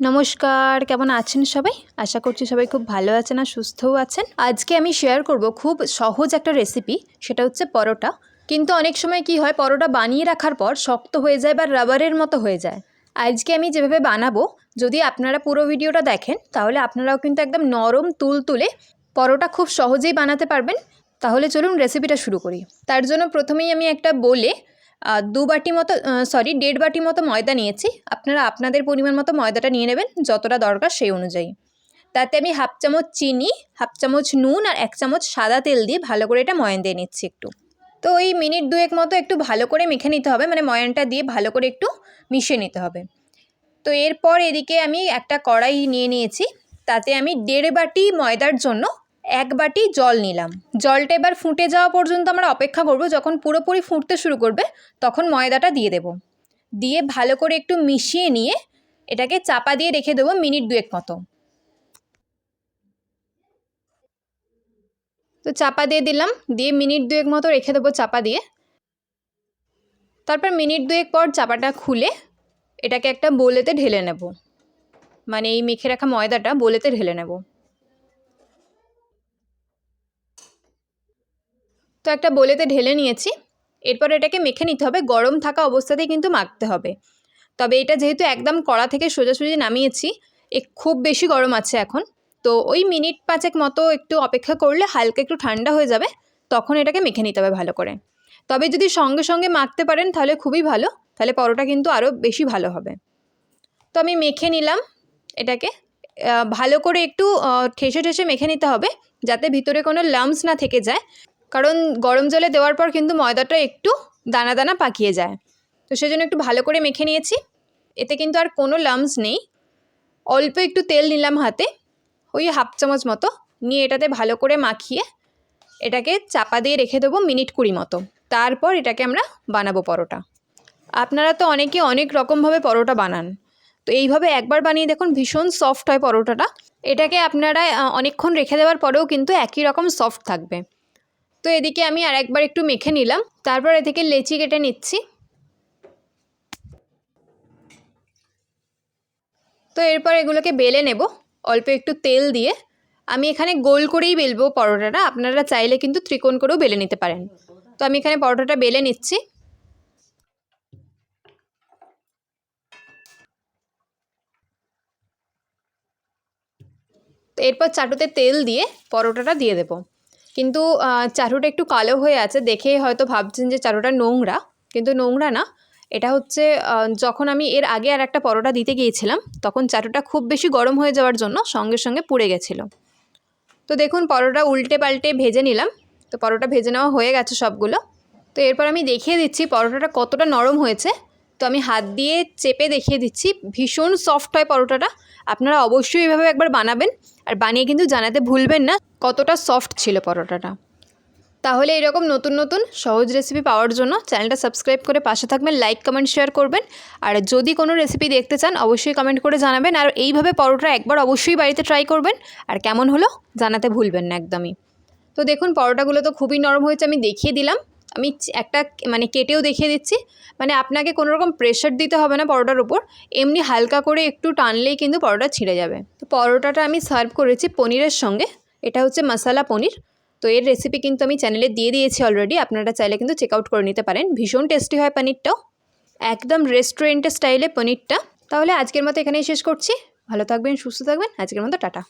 নমস্কার, কেমন আছেন সবাই? আশা করছি সবাই খুব ভালো আছেন আর সুস্থও আছেন। আজকে আমি শেয়ার করব খুব সহজ একটা রেসিপি সেটা হচ্ছে পরোটা। কিন্তু অনেক সময় কি হয়, পরোটা বানিয়ে রাখার পর শক্ত হয়ে যায় বা রাবারের মতো হয়ে যায়। আজকে আমি যেভাবে বানাবো, যদি আপনারা পুরো ভিডিওটা দেখেন, তাহলে আপনারাও কিন্তু একদম নরম তুল তুলে পরোটা খুব সহজেই বানাতে পারবেন। তাহলে চলুন রেসিপিটা শুরু করি। তার জন্য প্রথমেই আমি একটা বলে দু বাটি মতো সরি দেড় বাটি মতো ময়দা নিয়েছি। আপনারা আপনাদের পরিমাণ মতো ময়দাটা নিয়ে নেবেন, যতটা দরকার সেই অনুযায়ী। তাতে আমি হাফ চামচ চিনি, হাফ চামচ নুন আর এক চামচ সাদা তেল দিয়ে ভালো করে এটা ময়ান দিয়ে নিচ্ছি একটু। তো ওই মিনিট দুয়েক মতো একটু ভালো করে মেখে নিতে হবে মানে ময়ানটা দিয়ে ভালো করে একটু মিশিয়ে নিতে হবে। তো এরপর এদিকে আমি একটা কড়াই নিয়ে নিয়েছি, তাতে আমি দেড় বাটি ময়দার জন্য এক বাটি জল নিলাম। জলটা এবার ফুটে যাওয়া পর্যন্ত আমরা অপেক্ষা করব, যখন পুরোপুরি ফুটতে শুরু করবে, তখন ময়দাটা দিয়ে দেব। দিয়ে ভালো করে একটু মিশিয়ে নিয়ে এটাকে চাপা দিয়ে রেখে দেবো মিনিট দুয়েক মতো। তো চাপা দিয়ে দিলাম, দিয়ে মিনিট দুয়েক মতো রেখে দেবো চাপা দিয়ে। তারপর মিনিট দুয়েক পর চাপাটা খুলে এটাকে একটা বোলেতে ঢেলে নেব। মানে এই মেখে রাখা ময়দাটা বোলেতে ঢেলে নেব। তো একটা বলেতে ঢেলে নিয়েছি। এরপর এটাকে মেখে নিতে হবে। গরম থাকা অবস্থাতেই কিন্তু মাখতে হবে। তবে এটা যেহেতু একদম কড়া থেকে সোজাসুজি নামিয়েছি, এ খুব বেশি গরম আছে এখন। তো ওই মিনিট পাঁচেক মতো একটু অপেক্ষা করলে হালকা একটু ঠান্ডা হয়ে যাবে, তখন এটাকে মেখে নিতে হবে ভালো করে। তবে যদি সঙ্গে সঙ্গে মাখতে পারেন তাহলে খুবই ভালো, তাহলে পরোটা কিন্তু আরও বেশি ভালো হবে। তো আমি মেখে নিলাম এটাকে। ভালো করে একটু ঠেসে ঠেসে মেখে নিতে হবে, যাতে ভিতরে কোনো লামস না থেকে যায়। কারণ গরম জলে দেওয়ার পর কিন্তু ময়দাটা একটু দানা দানা পাকিয়ে যায়। তো সেজন্য একটু ভালো করে মেখে নিয়েছি। এতে কিন্তু আর কোনো লামস নেই। অল্প একটু তেল নিলাম হাতে, ওই হাফ চামচ মতো। নিয়ে এটাতে ভালো করে মাখিয়ে এটাকে চাপা দিয়ে রেখে দেবো মিনিট কুড়ি মতো। তারপর এটাকে আমরা বানাবো পরোটা। আপনারা তো অনেকে অনেক রকমভাবে পরোটা বানান। তো এইভাবে একবার বানিয়ে দেখুন, ভীষণ সফট হয় পরোটাটা। এটাকে আপনারা অনেকক্ষণ রেখে দেওয়ার পরেও কিন্তু একই রকম সফট থাকবে। তো এদিকে আমি আর একবার একটু মেখে নিলাম। তারপর এ থেকে লেচি কেটে নিচ্ছি। তো এরপর এগুলোকে বেলে নেব, অল্প একটু তেল দিয়ে। আমি এখানে গোল করেই বেলবো পরোটাটা, আপনারা চাইলে কিন্তু ত্রিকোণ করেও বেলে নিতে পারেন। তো আমি এখানে পরোটাটা বেলে নিচ্ছি। এরপর চাটুতে তেল দিয়ে পরোটাটা দিয়ে দেবো। কিন্তু চাটুটা একটু কালো হয়ে আছে দেখে হয়তো ভাবছেন যে চাটুটা নোংরা, কিন্তু নোংরা না। এটা হচ্ছে যখন আমি এর আগে আর একটা পরোটা দিতে গিয়েছিলাম, তখন চাটুটা খুব বেশি গরম হয়ে যাওয়ার জন্য সঙ্গে সঙ্গে পুড়ে গেছিল। তো দেখুন, পরোটা উল্টে পাল্টে ভেজে নিলাম। তো পরোটা ভেজে নেওয়া হয়ে গেছে সবগুলো। তো এরপর আমি দেখিয়ে দিচ্ছি পরোটাটা কতটা নরম হয়েছে। তো আমি হাত দিয়ে চেপে দেখিয়ে দিচ্ছি, ভীষণ সফট হয় পরোটাটা। আপনারা অবশ্যই এভাবে একবার বানাবেন আর বানিয়ে কিন্তু জানাতে ভুলবেন না কতটা সফট ছিল পরোটাটা। তাহলে এরকম নতুন নতুন সহজ রেসিপি পাওয়ার জন্য চ্যানেলটা সাবস্ক্রাইব করে পাশে থাকবেন লাইক কমেন্ট শেয়ার করবেন। আর যদি কোনো রেসিপি দেখতে চান, অবশ্যই কমেন্ট করে জানাবেন। আর এইভাবে পরোটা একবার অবশ্যই বাড়িতে ট্রাই করবেন। আর কেমন হলো জানাতে ভুলবেন না একদমই। তো দেখুন, পরোটাগুলো তো খুবই নরম হয়েছে, আমি দেখিয়ে দিলাম। আমি একটা মানে কেটেও দেখিয়ে দিচ্ছি। মানে আপনাকে কোনো রকম প্রেশার দিতে হবে না পরোটার উপর। এমনি হালকা করে একটু টানলেই কিন্তু পরোটা ছিঁড়ে যাবে। তো পরোটাটা আমি সার্ভ করেছি পনিরের সঙ্গে। এটা হচ্ছে মশালা পনির। তো এর রেসিপি কিন্তু আমি চ্যানেলে দিয়ে দিয়েছি অলরেডি আপনারা চাইলে কিন্তু চেক আউট করে নিতে পারেন। ভীষণ টেস্টি হয় পনিরটাও। একদম রেস্টুরেন্টের স্টাইলে পনিরটা। তাহলে আজকের মতো এখানেই শেষ করছি। ভালো থাকবেন, সুস্থ থাকবেন। আজকের মতো টাটা।